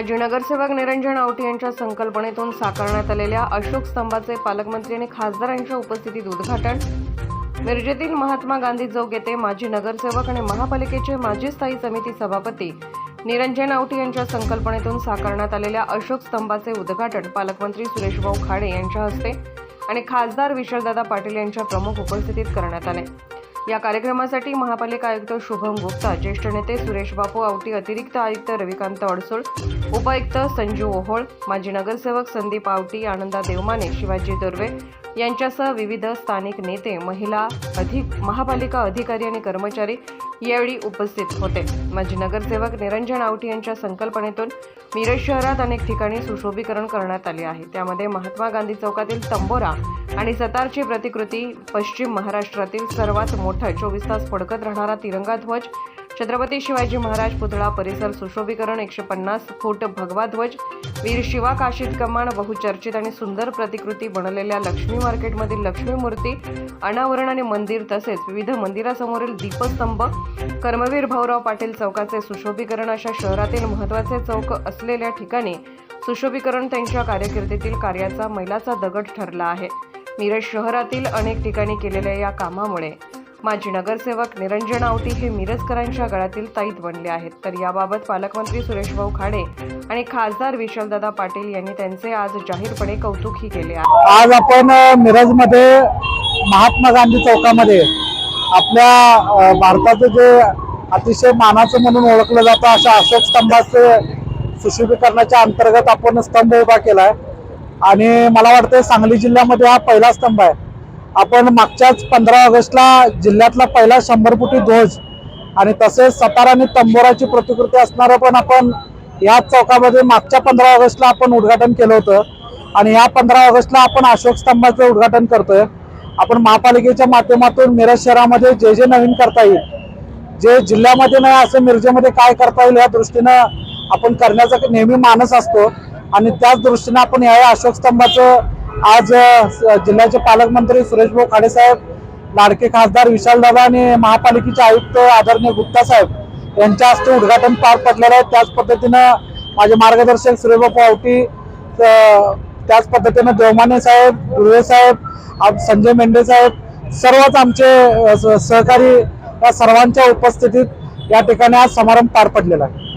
माजी नगरसेवक निरंजन आवटी यांच्या संकल्पनेतून साकारण्यात आलेल्या अशोक स्तंभाचे पालकमंत्री आणि खासदारांच्या उपस्थितीत उद्घाटन. मिरजेतील महात्मा गांधी चौक येथे माजी नगरसेवक आणि महापालिकेचे माजी स्थायी समिती सभापती निरंजन आवटी यांच्या संकल्पनेतून साकारण्यात आलेल्या अशोक स्तंभाचे उद्घाटन पालकमंत्री सुरेशभाऊ खाडे यांच्या हस्ते आणि खासदार विशालदादा पाटील यांच्या प्रमुख उपस्थितीत करण्यात आले. या कार्यक्रमासाठी महापालिका आयुक्त शुभम गुप्ता ज्येष्ठ नेते सुरेश बापू आवटी अतिरिक्त आयुक्त रविकांत अडसूळ उपायुक्त संजू ओहोळ माजी नगरसेवक संदीप आवटी आनंदा देवमाने शिवाजी दुर्वे यांच्यासह विविध स्थानिक नेते महिला अधिक महापालिका अधिकारी आणि कर्मचारी यावेळी उपस्थित होते. माजी नगरसेवक निरंजन आवटी यांच्या संकल्पनेतून मिरज शहरात अनेक ठिकाणी सुशोभीकरण करण्यात आले आहे. त्यामध्ये महात्मा गांधी चौकातील तंबोरा आणि सतारची प्रतिकृती पश्चिम महाराष्ट्रातील सर्वात मोठा चोवीस तास फडकत राहणारा तिरंगा ध्वज छत्रपती शिवाजी महाराज पुतळा परिसर सुशोभीकरण एकशे पन्नास फूट भगवा ध्वज वीर शिवा काशीद कमान बहुचर्चित आणि सुंदर प्रतिकृती बनलेल्या लक्ष्मी मार्केटमधील लक्ष्मी मूर्ती अनावरण आणि मंदिर तसेच विविध मंदिरासमोरील दीपस्तंभ कर्मवीर भाऊराव पाटील चौकाचे सुशोभीकरण अशा शहरातील महत्त्वाचे चौक असलेल्या ठिकाणी सुशोभीकरण त्यांच्या कार्यकिर्दीतील कार्याचा मैलाचा दगड ठरला आहे. मिरज शहरातील अनेक ठिकाणी केलेल्या या कामामुळे माजी नगरसेवक निरंजन आवटी हे मिरजकरांच्या गळातील ताईत बनले आहेत. तर याबाबत पालकमंत्री सुरेशभाऊ खाडे आणि खासदार विशालदादा पाटील यांनी त्यांचे आज जाहीरपणे कौतुकही केले आहे. आज आपण मिरजमध्ये महात्मा गांधी चौकामध्ये आपल्या भारताचं जे अतिशय मानाचं म्हणून ओळखलं जातं अशा अशोक स्तंभाचे सुशोभीकरणाच्या अंतर्गत आपण स्तंभ उभा केला आहे आणि मला वाटतं सांगली जिल्ह्यामध्ये हा पहिला स्तंभ आहे. आपण मागच्याच पंधरा ऑगस्टला जिल्ह्यातला पहिला शंभर फुटी ध्वज आणि तसेच सतारा आणि तंबोराची प्रतिकृती असणारं पण आपण याच चौकामध्ये मागच्या पंधरा ऑगस्टला आपण उद्घाटन केलं होतं. आणि या पंधरा ऑगस्टला आपण अशोक स्तंभाचं उद्घाटन करतोय. आपण महापालिकेच्या माध्यमातून मिरज शहरामध्ये जे जे नवीन करता येईल जे जिल्ह्यामध्ये नाही असं मिरजेमध्ये काय करता येईल या दृष्टीनं आपण करण्याचा नेहमी मानस असतो. आणि त्याच दृष्टीनं आपण या अशोक स्तंभाचं आज स- जिल्ह्याचे पालकमंत्री सुरेशभाऊ खाडेसाहेब लाडके खासदार विशालदादा आणि महापालिकेचे आयुक्त आदरणीय गुप्ता साहेब यांच्या हस्ते उद्घाटन पार पडलेलं आहे. त्याच पद्धतीनं माझे मार्गदर्शक सुरेशभाऊ आवटी त्याच पद्धतीनं देवमाने साहेब दुर्वे साहेब संजय मेंढे साहेब सर्वच आमचे स- सहकारी या सर्वांच्या उपस्थितीत या ठिकाणी आज समारंभ पार पडलेला आहे.